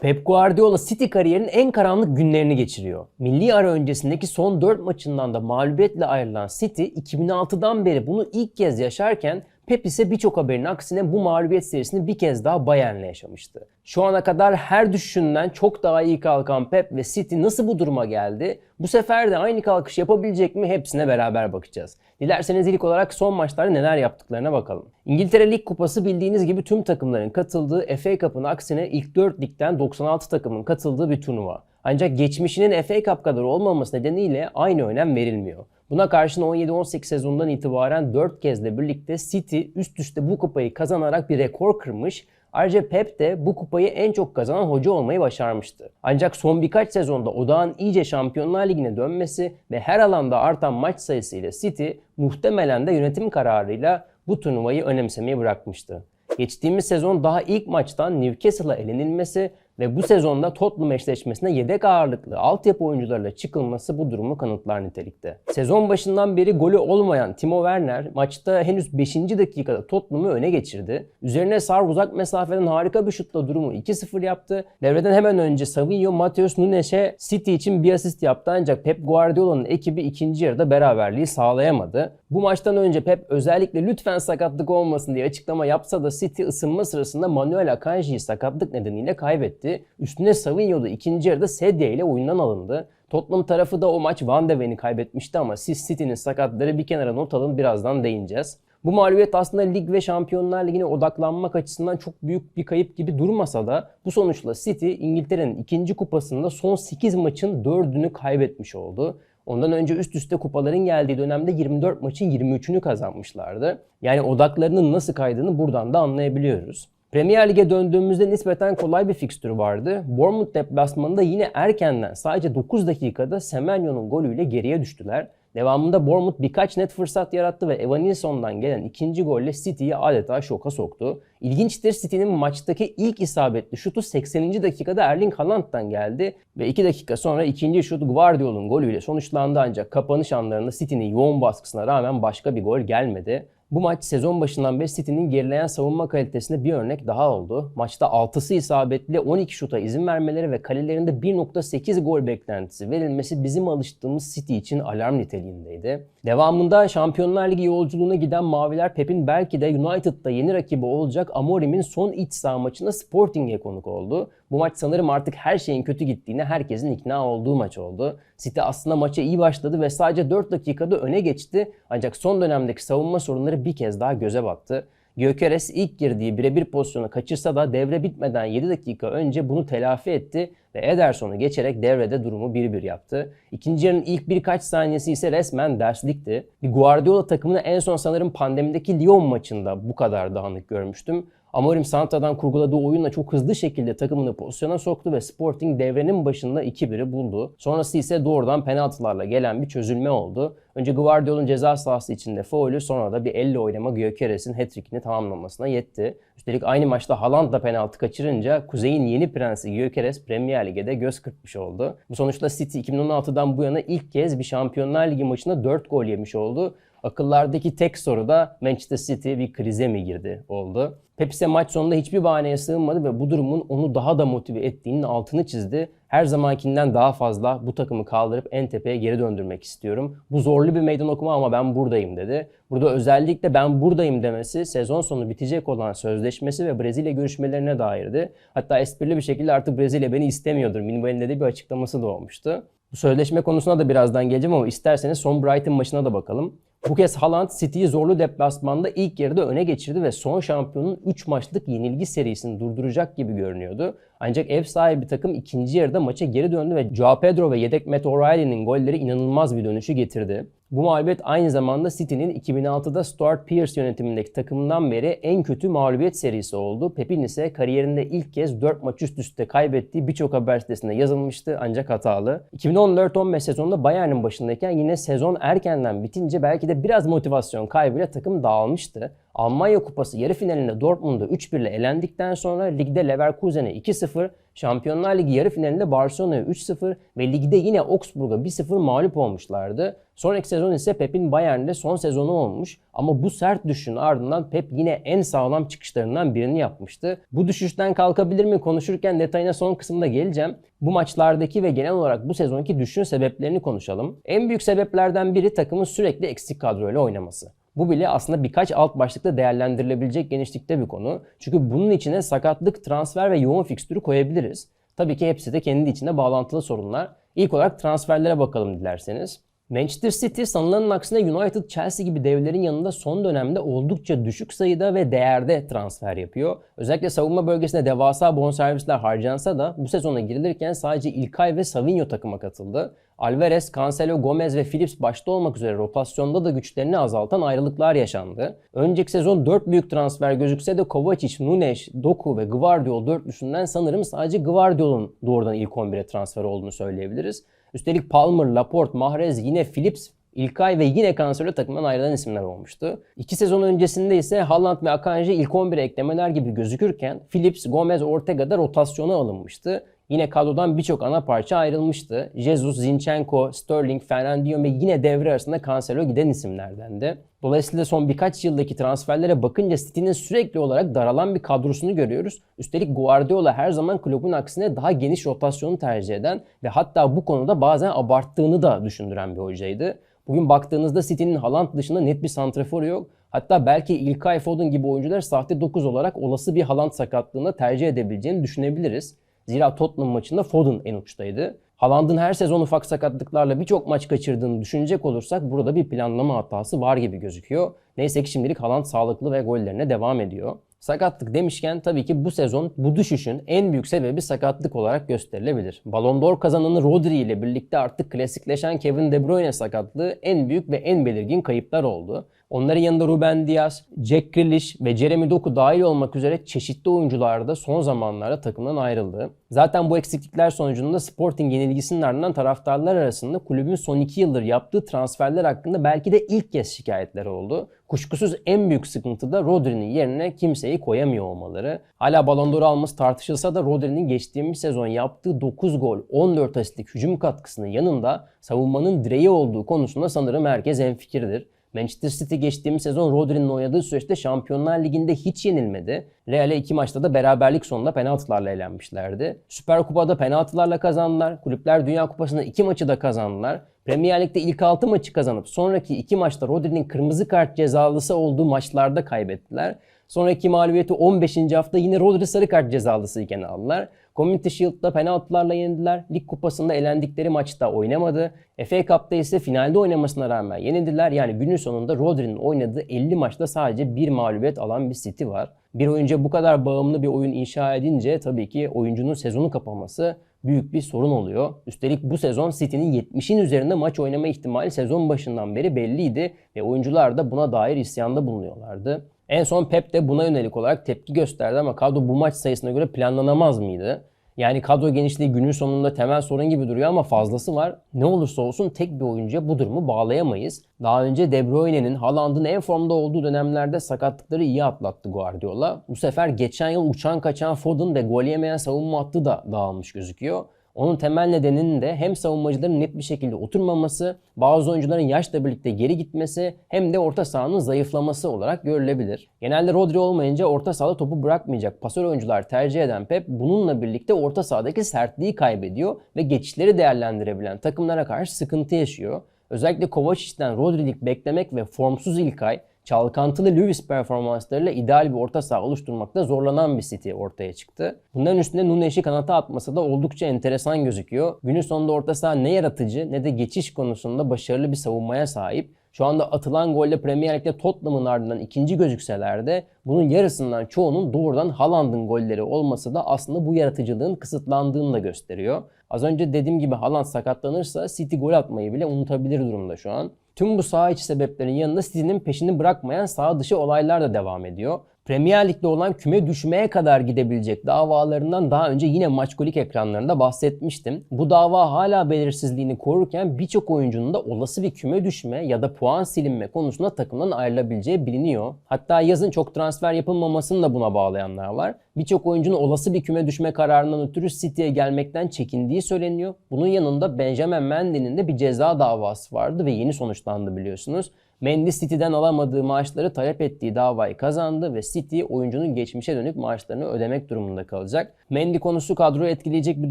Pep Guardiola City kariyerinin en karanlık günlerini geçiriyor. Milli ara öncesindeki son 4 maçından da mağlubiyetle ayrılan City 2006'dan beri bunu ilk kez yaşarken Pep ise birçok haberin aksine bu mağlubiyet serisini bir kez daha Bayern'le yaşamıştı. Şu ana kadar her düşüşünden çok daha iyi kalkan Pep ve City nasıl bu duruma geldi? Bu sefer de aynı kalkış yapabilecek mi? Hepsine beraber bakacağız. Dilerseniz ilk olarak son maçlarda neler yaptıklarına bakalım. İngiltere Lig Kupası bildiğiniz gibi tüm takımların katıldığı FA Cup'ın aksine ilk 4 ligden 96 takımın katıldığı bir turnuva. Ancak geçmişinin FA Cup kadar olmaması nedeniyle aynı önem verilmiyor. Buna karşın 17-18 sezonundan itibaren 4 kezdle birlikte City üst üste bu kupayı kazanarak bir rekor kırmış Ayrıca Pep de bu kupayı en çok kazanan hoca olmayı başarmıştı. Ancak son birkaç sezonda odağın iyice Şampiyonlar Ligi'ne dönmesi ve her alanda artan maç sayısıyla City muhtemelen de yönetim kararıyla bu turnuvayı önemsemeyi bırakmıştı. Geçtiğimiz sezon daha ilk maçtan Newcastle'a elenilmesi ve bu sezonda Tottenham eşleşmesine yedek ağırlıklı altyapı oyuncularla çıkılması bu durumu kanıtlar nitelikte. Sezon başından beri golü olmayan Timo Werner maçta henüz 5. dakikada Tottenham'ı öne geçirdi. Üzerine Sar uzak mesafeden harika bir şutla durumu 2-0 yaptı. Devreden hemen önce Savinho Mateus Nunes'e City için bir asist yaptı ancak Pep Guardiola'nın ekibi ikinci yarıda beraberliği sağlayamadı. Bu maçtan önce Pep özellikle lütfen sakatlık olmasın diye açıklama yapsa da City ısınma sırasında Manuel Akanji'yi sakatlık nedeniyle kaybetti. Üstüne Savinho da ikinci yarıda sedye ile oyundan alındı. Tottenham tarafı da o maç Van de Ven'i kaybetmişti ama siz City'nin sakatları bir kenara not alın birazdan değineceğiz. Bu mağlubiyet aslında lig ve Şampiyonlar Ligi'ne odaklanmak açısından çok büyük bir kayıp gibi durmasa da bu sonuçla City İngiltere'nin ikinci kupasında son 8 maçın 4'ünü kaybetmiş oldu. Ondan önce üst üste kupaların geldiği dönemde 24 maçın 23'ünü kazanmışlardı. Yani odaklarının nasıl kaydığını buradan da anlayabiliyoruz. Premier Lig'e döndüğümüzde nispeten kolay bir fikstürü vardı. Bournemouth deplasmanında yine erkenden sadece 9 dakikada Semenyo'nun golüyle geriye düştüler. Devamında Bournemouth birkaç net fırsat yarattı ve Evan Nilsson'dan gelen ikinci golle City'yi adeta şoka soktu. İlginçtir City'nin maçtaki ilk isabetli şutu 80. dakikada Erling Haaland'dan geldi ve 2 dakika sonra ikinci şut Guardiola'nın golüyle sonuçlandı ancak kapanış anlarında City'nin yoğun baskısına rağmen başka bir gol gelmedi. Bu maç sezon başından beri City'nin gerileyen savunma kalitesine bir örnek daha oldu. Maçta 6'sı isabetli 12 şuta izin vermeleri ve kalelerinde 1.8 gol beklentisi verilmesi bizim alıştığımız City için alarm niteliğindeydi. Devamında Şampiyonlar Ligi yolculuğuna giden Maviler Pep'in belki de United'da yeni rakibi olacak Amorim'in son iç saha maçında Sporting'e konuk oldu. Bu maç sanırım artık her şeyin kötü gittiğine herkesin ikna olduğu maç oldu. City aslında maça iyi başladı ve sadece 4 dakikada öne geçti. Ancak son dönemdeki savunma sorunları bir kez daha göze battı. Gyökeres ilk girdiği birebir pozisyonu kaçırsa da devre bitmeden 7 dakika önce bunu telafi etti ve Ederson'u geçerek devrede durumu 1-1 yaptı. İkinci yarının ilk birkaç saniyesi ise resmen derslikti. Bir Guardiola takımını en son sanırım pandemideki Lyon maçında bu kadar dağınık görmüştüm. Amorim Santa'dan kurguladığı oyunla çok hızlı şekilde takımını pozisyona soktu ve Sporting devrenin başında 2-1'i buldu. Sonrası ise doğrudan penaltılarla gelen bir çözülme oldu. Önce Guardiola'nın ceza sahası içinde faulü sonra da bir elle oynama Gyökeres'in hat-trick'ini tamamlamasına yetti. Üstelik aynı maçta Haaland da penaltı kaçırınca Kuzey'in yeni prensi Gyökeres Premier Lig'de göz kırpmış oldu. Bu sonuçta City 2016'dan bu yana ilk kez bir Şampiyonlar Ligi maçında 4 gol yemiş oldu. Akıllardaki tek soru da Manchester City bir krize mi girdi oldu. Pep ise maç sonunda hiçbir bahaneye sığınmadı ve bu durumun onu daha da motive ettiğinin altını çizdi. Her zamankinden daha fazla bu takımı kaldırıp en tepeye geri döndürmek istiyorum. Bu zorlu bir meydan okuma ama ben buradayım dedi. Burada özellikle ben buradayım demesi sezon sonu bitecek olan sözleşmesi ve Brezilya görüşmelerine dairdi. Hatta esprili bir şekilde artık Brezilya beni istemiyordur. Minval'in de bir açıklaması da olmuştu. Bu sözleşme konusuna da birazdan geleceğim ama isterseniz son Brighton maçına da bakalım. Bu kez Haaland City'yi zorlu deplasmanda ilk yarıda öne geçirdi ve son şampiyonun 3 maçlık yenilgi serisini durduracak gibi görünüyordu. Ancak ev sahibi takım ikinci yarıda maça geri döndü ve Joao Pedro ve yedek Matt O'Reilly'nin golleri inanılmaz bir dönüşü getirdi. Bu mağlubiyet aynı zamanda City'nin 2006'da Stuart Pearce yönetimindeki takımından beri en kötü mağlubiyet serisi oldu. Pepin ise kariyerinde ilk kez 4 maç üst üste kaybettiği birçok haber sitesinde yazılmıştı ancak hatalı. 2014-15 sezonunda Bayern'in başındayken yine sezon erkenden bitince belki de biraz motivasyon kaybıyla takım dağılmıştı. Almanya Kupası yarı finalinde Dortmund'a 3-1 ile elendikten sonra ligde Leverkusen'e 2-0, Şampiyonlar Ligi yarı finalinde Barcelona'ya 3-0 ve ligde yine Augsburg'a 1-0 mağlup olmuşlardı. Sonraki sezon ise Pep'in Bayern'de son sezonu olmuş ama bu sert düşüşün ardından Pep yine en sağlam çıkışlarından birini yapmıştı. Bu düşüşten kalkabilir mi konuşurken detayına son kısımda geleceğim. Bu maçlardaki ve genel olarak bu sezonki düşüşün sebeplerini konuşalım. En büyük sebeplerden biri takımın sürekli eksik kadroyla oynaması. Bu bile aslında birkaç alt başlıkta değerlendirilebilecek genişlikte bir konu. Çünkü bunun içine sakatlık, transfer ve yoğun fikstürü koyabiliriz. Tabii ki hepsi de kendi içinde bağlantılı sorunlar. İlk olarak transferlere bakalım dilerseniz. Manchester City sanılanın aksine United, Chelsea gibi devlerin yanında son dönemde oldukça düşük sayıda ve değerde transfer yapıyor. Özellikle savunma bölgesinde devasa bonservisler harcansa da bu sezona girilirken sadece İlkay ve Savinho takıma katıldı. Alvarez, Cancelo, Gomez ve Phillips başta olmak üzere rotasyonda da güçlerini azaltan ayrılıklar yaşandı. Önceki sezon 4 büyük transfer gözükse de Kovacic, Nunes, Doku ve Gvardiol dörtlüsünden sanırım sadece Gvardiol'un doğrudan ilk 11'e transfer olduğunu söyleyebiliriz. Üstelik Palmer, Laporte, Mahrez, yine Phillips İlkay ve yine Cancelo takımdan ayrılan isimler olmuştu. İki sezon öncesinde ise Haaland ve Akanji ilk 11'e eklemeler gibi gözükürken Phillips, Gomez, Ortega da rotasyona alınmıştı. Yine kadrodan birçok ana parça ayrılmıştı. Jesus, Zinchenko, Sterling, Fernandinho ve yine devre arasında Cancelo giden isimlerdendi. Dolayısıyla son birkaç yıldaki transferlere bakınca City'nin sürekli olarak daralan bir kadrosunu görüyoruz. Üstelik Guardiola her zaman kulübün aksine daha geniş rotasyonu tercih eden ve hatta bu konuda bazen abarttığını da düşündüren bir hocaydı. Bugün baktığınızda City'nin Haaland dışında net bir santraforu yok. Hatta belki İlkay Foden gibi oyuncular sahte 9 olarak olası bir Haaland sakatlığında tercih edebileceğini düşünebiliriz. Zira Tottenham maçında Foden en uçtaydı. Haaland'ın her sezon ufak sakatlıklarla birçok maç kaçırdığını düşünecek olursak burada bir planlama hatası var gibi gözüküyor. Neyse ki şimdilik Haaland sağlıklı ve gollerine devam ediyor. Sakatlık demişken tabii ki bu sezon bu düşüşün en büyük sebebi sakatlık olarak gösterilebilir. Ballon d'Or kazananı Rodri ile birlikte artık klasikleşen Kevin De Bruyne sakatlığı en büyük ve en belirgin kayıplar oldu. Onların yanında Ruben Dias, Jack Grealish ve Jeremy Doku dahil olmak üzere çeşitli oyuncular da son zamanlarda takımdan ayrıldı. Zaten bu eksiklikler sonucunda Sporting yenilgisinin ardından taraftarlar arasında kulübün son iki yıldır yaptığı transferler hakkında belki de ilk kez şikayetler oldu. Kuşkusuz en büyük sıkıntı da Rodri'nin yerine kimseyi koyamıyor olmaları. Hala Ballon d'Or alması tartışılsa da Rodri'nin geçtiğimiz sezon yaptığı 9 gol, 14 asistlik hücum katkısının yanında savunmanın direği olduğu konusunda sanırım herkes enfikirdir. Manchester City geçtiğimiz sezon Rodri'nin oynadığı süreçte Şampiyonlar Ligi'nde hiç yenilmedi. Real'e iki maçta da beraberlik sonunda penaltılarla elenmişlerdi. Süper Kupa'da penaltılarla kazandılar. Kulüpler Dünya Kupası'nda iki maçı da kazandılar. Premier Lig'de ilk 6 maçı kazanıp sonraki iki maçta Rodri'nin kırmızı kart cezalısı olduğu maçlarda kaybettiler. Sonraki mağlubiyeti 15. hafta yine Rodri sarı kart cezalısı iken aldılar. Community Shield'da penaltılarla yenildiler. Lig kupasında elendikleri maçta oynamadı. FA Cup'ta ise finalde oynamasına rağmen yenildiler. Yani günün sonunda Rodri'nin oynadığı 50 maçta sadece bir mağlubiyet alan bir City var. Bir oyuncuya bu kadar bağımlı bir oyun inşa edince tabii ki oyuncunun sezonu kapaması büyük bir sorun oluyor. Üstelik bu sezon City'nin 70'in üzerinde maç oynama ihtimali sezon başından beri belliydi ve oyuncular da buna dair isyanda bulunuyorlardı. En son Pep de buna yönelik olarak tepki gösterdi ama kadro bu maç sayısına göre planlanamaz mıydı? Yani kadro genişliği günün sonunda temel sorun gibi duruyor ama fazlası var. Ne olursa olsun tek bir oyuncuya bu durumu bağlayamayız. Daha önce De Bruyne'nin Haaland'ın en formda olduğu dönemlerde sakatlıkları iyi atlattı Guardiola. Bu sefer geçen yıl uçan kaçan Foden ve gol yemeyen savunma hattı da dağılmış gözüküyor. Onun temel nedeninin de hem savunmacıların net bir şekilde oturmaması, bazı oyuncuların yaşla birlikte geri gitmesi hem de orta sahanın zayıflaması olarak görülebilir. Genelde Rodri olmayınca orta sahada topu bırakmayacak pasör oyuncular tercih eden Pep bununla birlikte orta sahadaki sertliği kaybediyor ve geçişleri değerlendirebilen takımlara karşı sıkıntı yaşıyor. Özellikle Kovacic'den Rodri'lik beklemek ve formsuz İlkay çalkantılı Lewis performanslarıyla ideal bir orta saha oluşturmakta zorlanan bir City ortaya çıktı. Bunların üstüne Nunes'i kanata atması da oldukça enteresan gözüküyor. Günün sonunda orta saha ne yaratıcı ne de geçiş konusunda başarılı bir savunmaya sahip. Şu anda atılan golle Premier Lig'de Tottenham'ın ardından ikinci gözükseler de bunun yarısından çoğunun doğrudan Haaland'ın golleri olması da aslında bu yaratıcılığın kısıtlandığını da gösteriyor. Az önce dediğim gibi Haaland sakatlanırsa City gol atmayı bile unutabilir durumda şu an. Tüm bu saha içi sebeplerin yanında City'nin peşini bırakmayan saha dışı olaylar da devam ediyor. Premier Lig'de olan küme düşmeye kadar gidebilecek davalarından daha önce yine maçkolik ekranlarında bahsetmiştim. Bu dava hala belirsizliğini korurken birçok oyuncunun da olası bir küme düşme ya da puan silinme konusunda takımdan ayrılabileceği biliniyor. Hatta yazın çok transfer yapılmamasını da buna bağlayanlar var. Birçok oyuncunun olası bir küme düşme kararından ötürü City'ye gelmekten çekindiği söyleniyor. Bunun yanında Benjamin Mendy'nin de bir ceza davası vardı ve yeni sonuçlandı biliyorsunuz. Mendy City'den alamadığı maaşları talep ettiği davayı kazandı ve City oyuncunun geçmişe dönük maaşlarını ödemek durumunda kalacak. Mendy konusu kadroyu etkileyecek bir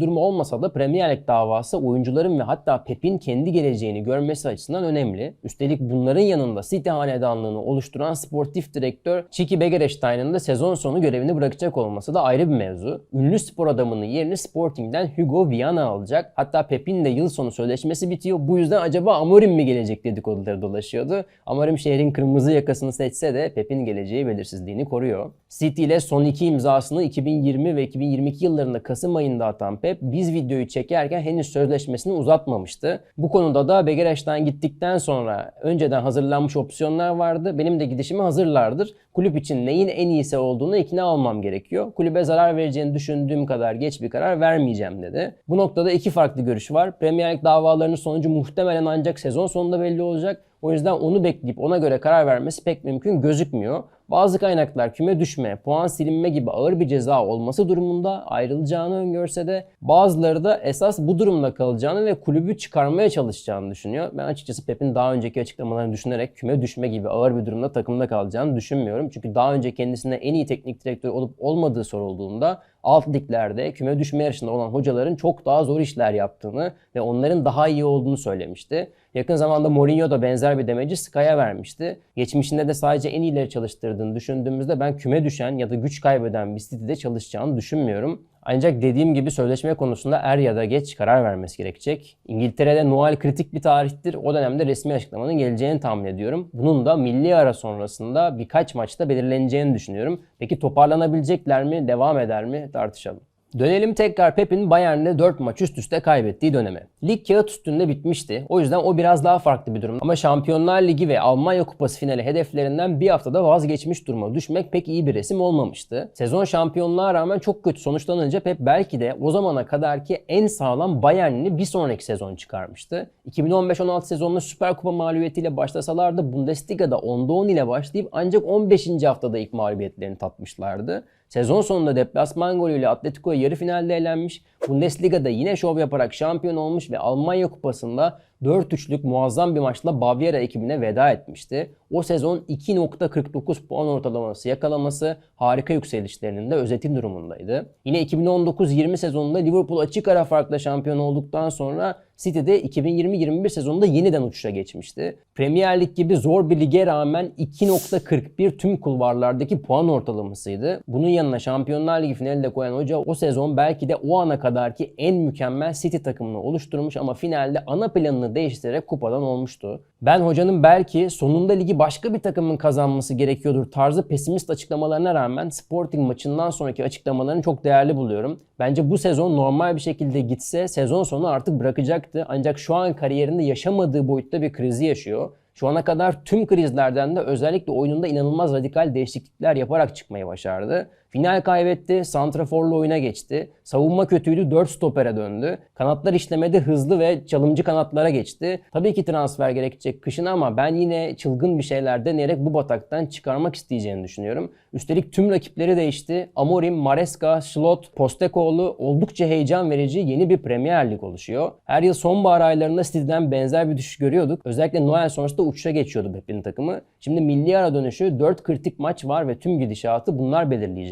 durum olmasa da Premier Lig davası oyuncuların ve hatta Pep'in kendi geleceğini görmesi açısından önemli. Üstelik bunların yanında City hanedanlığını oluşturan sportif direktör Çiki Begerestein'in de sezon sonu görevini bırakacak olması da ayrı bir mevzu. Ünlü spor adamının yerini Sporting'den Hugo Viana alacak. Hatta Pep'in de yıl sonu sözleşmesi bitiyor. Bu yüzden acaba Amorim mi gelecek dedikoduları dolaşıyordu. Amorim şehrin kırmızı yakasını seçse de Pep'in geleceği belirsizliğini koruyor. City ile son iki imzasını 2020 ve 2022 yıllarında Kasım ayında atan Pep biz videoyu çekerken henüz sözleşmesini uzatmamıştı. Bu konuda da Begereş'ten gittikten sonra önceden hazırlanmış opsiyonlar vardı. Benim de gidişime hazırlardır. Kulüp için neyin en iyisi olduğunu ikna olmam gerekiyor. Kulübe zarar vereceğini düşündüğüm kadar geç bir karar vermeyeceğim dedi. Bu noktada iki farklı görüş var. Premier Lig davalarının sonucu muhtemelen ancak sezon sonunda belli olacak. O yüzden onu bekleyip ona göre karar vermesi pek mümkün gözükmüyor. Bazı kaynaklar küme düşme, puan silinme gibi ağır bir ceza olması durumunda ayrılacağını öngörse de bazıları da esas bu durumda kalacağını ve kulübü çıkarmaya çalışacağını düşünüyor. Ben açıkçası Pep'in daha önceki açıklamalarını düşünerek küme düşme gibi ağır bir durumda takımda kalacağını düşünmüyorum. Çünkü daha önce kendisine en iyi teknik direktör olup olmadığı sorulduğunda alt liglerde küme düşme yarışında olan hocaların çok daha zor işler yaptığını ve onların daha iyi olduğunu söylemişti. Yakın zamanda Mourinho da benzer bir demeci Sky'a vermişti. Geçmişinde de sadece en iyileri çalıştırdığını düşündüğümüzde ben küme düşen ya da güç kaybeden bir City'de çalışacağını düşünmüyorum. Ancak dediğim gibi sözleşme konusunda er ya da geç karar vermesi gerekecek. İngiltere'de Noel kritik bir tarihtir. O dönemde resmi açıklamanın geleceğini tahmin ediyorum. Bunun da milli ara sonrasında birkaç maçta belirleneceğini düşünüyorum. Peki toparlanabilecekler mi, devam eder mi tartışalım. Dönelim tekrar Pep'in Bayern'de 4 maç üst üste kaybettiği döneme. Lig kağıt üstünde bitmişti. O yüzden o biraz daha farklı bir durum. Ama Şampiyonlar Ligi ve Almanya Kupası finali hedeflerinden bir haftada vazgeçmiş duruma düşmek pek iyi bir resim olmamıştı. Sezon şampiyonluğa rağmen çok kötü sonuçlanınca Pep belki de o zamana kadarki en sağlam Bayern'ini bir sonraki sezon çıkarmıştı. 2015-16 sezonunda Süper Kupa mağlubiyetiyle başlasalar da Bundesliga'da 10'da 10 ile başlayıp ancak 15. haftada ilk mağlubiyetlerini tatmışlardı. Sezon sonunda deplasman golüyle Atletico'ya yarı finalde elenmiş. Bundesliga'da yine şov yaparak şampiyon olmuş ve Almanya Kupası'nda 4-3'lük muazzam bir maçla Baviera ekibine veda etmişti. O sezon 2.49 puan ortalaması yakalaması harika yükselişlerinin de özeti durumundaydı. Yine 2019-20 sezonunda Liverpool açık ara farkla şampiyon olduktan sonra City'de 2020-21 sezonunda yeniden uçuşa geçmişti. Premier Lig gibi zor bir lige rağmen 2.41 tüm kulvarlardaki puan ortalamasıydı. Bunun yanına Şampiyonlar Ligi finalinde koyan hoca o sezon belki de o ana kadarki en mükemmel City takımını oluşturmuş ama finalde ana planını değiştirerek kupadan olmuştu. Ben hocanın belki sonunda ligi başka bir takımın kazanması gerekiyordur tarzı pesimist açıklamalarına rağmen Sporting maçından sonraki açıklamalarını çok değerli buluyorum. Bence bu sezon normal bir şekilde gitse sezon sonu artık bırakacaktı. Ancak şu an kariyerinde yaşamadığı boyutta bir krizi yaşıyor. Şu ana kadar tüm krizlerden de özellikle oyununda inanılmaz radikal değişiklikler yaparak çıkmayı başardı. Final kaybetti, santraforlu oyuna geçti. Savunma kötüydü, 4 stopere döndü. Kanatlar işlemede hızlı ve çalımcı kanatlara geçti. Tabii ki transfer gerekecek kışın ama ben yine çılgın bir şeyler deneyerek bu bataktan çıkarmak isteyeceğini düşünüyorum. Üstelik tüm rakipleri değişti. Amorim, Maresca, Slot, Postecoğlu oldukça heyecan verici yeni bir Premier Lig oluşuyor. Her yıl sonbahar aylarında City'den benzer bir düşüş görüyorduk. Özellikle Noel sonrasında uçuşa geçiyordu Pep'in takımı. Şimdi milli ara dönüşü 4 kritik maç var ve tüm gidişatı bunlar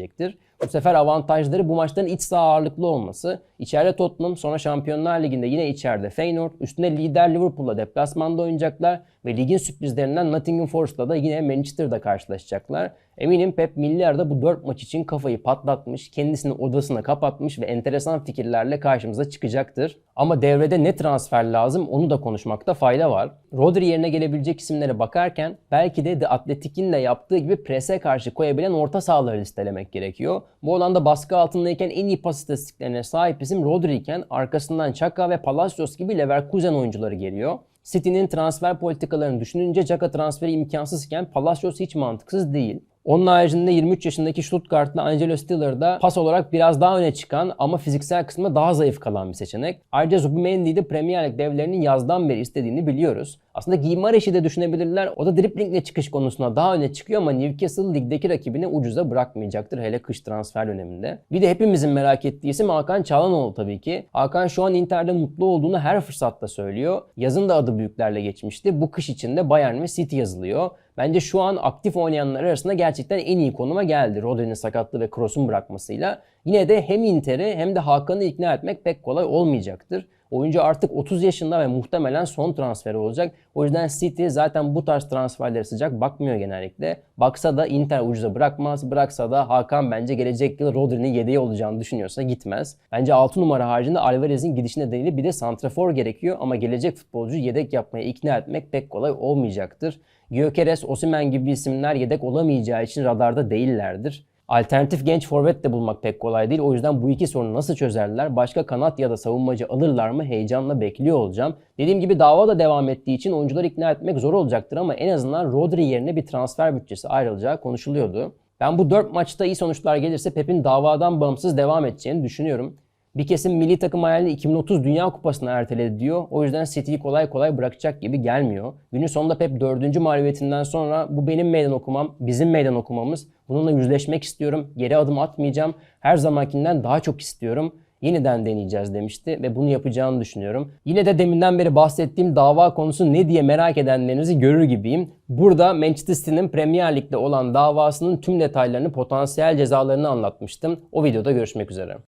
belirleyecektir. Bu sefer avantajları bu maçların iç saha ağırlıklı olması. İçeride Tottenham, sonra Şampiyonlar Ligi'nde yine içeride Feyenoord, üstüne lider Liverpool'la deplasmanda oynayacaklar ve ligin sürprizlerinden Nottingham Forest'la da yine Manchester'da karşılaşacaklar. Eminim Pep milli arada bu 4 maç için kafayı patlatmış, kendisini odasına kapatmış ve enteresan fikirlerle karşımıza çıkacaktır. Ama devrede ne transfer lazım onu da konuşmakta fayda var. Rodri yerine gelebilecek isimlere bakarken belki de The Athletic'in de yaptığı gibi prese karşı koyabilen orta sahaları listelemek gerekiyor. Bu alanda baskı altındayken en iyi pas istatistiklerine sahip isim Rodri iken arkasından Chaka ve Palacios gibi Leverkusen oyuncuları geliyor. City'nin transfer politikalarını düşününce Xhaka transferi imkansızken Palacios hiç mantıksız değil. Onun haricinde 23 yaşındaki Stuttgart'lı Angelo Stiller da pas olarak biraz daha öne çıkan ama fiziksel kısmında daha zayıf kalan bir seçenek. Ayrıca Zubimendi de Premier Lig devlerinin yazdan beri istediğini biliyoruz. Aslında Gimareş'i de düşünebilirler. O da driplingle çıkış konusunda daha öne çıkıyor ama Newcastle ligdeki rakibini ucuza bırakmayacaktır hele kış transfer döneminde. Bir de hepimizin merak ettiği isim Hakan Çalhanoğlu tabii ki. Hakan şu an Inter'de mutlu olduğunu her fırsatta söylüyor. Yazın da adı büyüklerle geçmişti. Bu kış içinde Bayern ve City yazılıyor. Bence şu an aktif oynayanlar arasında gerçekten en iyi konuma geldi. Rodri'nin sakatlığı ve Kroos'un bırakmasıyla. Yine de hem Inter'i hem de Hakan'ı ikna etmek pek kolay olmayacaktır. Oyuncu artık 30 yaşında ve muhtemelen son transferi olacak. O yüzden City zaten bu tarz transferlere sıcak bakmıyor genellikle. Baksa da Inter ucuza bırakmaz. Bıraksa da Hakan bence gelecek yıl Rodri'nin yedeği olacağını düşünüyorsa gitmez. Bence 6 numara haricinde Alvarez'in gidişi nedeniyle bir de santrafor gerekiyor ama gelecek futbolcu yedek yapmaya ikna etmek pek kolay olmayacaktır. Gyökeres, Osimhen gibi isimler yedek olamayacağı için radarda değillerdir. Alternatif genç forvet de bulmak pek kolay değil. O yüzden bu iki sorunu nasıl çözerler? Başka kanat ya da savunmacı alırlar mı? Heyecanla bekliyor olacağım. Dediğim gibi dava da devam ettiği için oyuncuları ikna etmek zor olacaktır ama en azından Rodri yerine bir transfer bütçesi ayrılacağı konuşuluyordu. Ben bu 4 maçta iyi sonuçlar gelirse Pep'in davadan bağımsız devam edeceğini düşünüyorum. Bir kesim milli takım hayalini 2030 Dünya Kupası'na erteledi diyor. O yüzden City'yi kolay kolay bırakacak gibi gelmiyor. Günün sonunda Pep 4. mağlubiyetinden sonra bu benim meydan okumam, bizim meydan okumamız. Bununla yüzleşmek istiyorum. Geri adım atmayacağım. Her zamankinden daha çok istiyorum. Yeniden deneyeceğiz demişti ve bunu yapacağını düşünüyorum. Yine de deminden beri bahsettiğim dava konusu ne diye merak edenlerinizi görür gibiyim. Burada Manchester City'nin Premier Lig'de olan davasının tüm detaylarını, potansiyel cezalarını anlatmıştım. O videoda görüşmek üzere.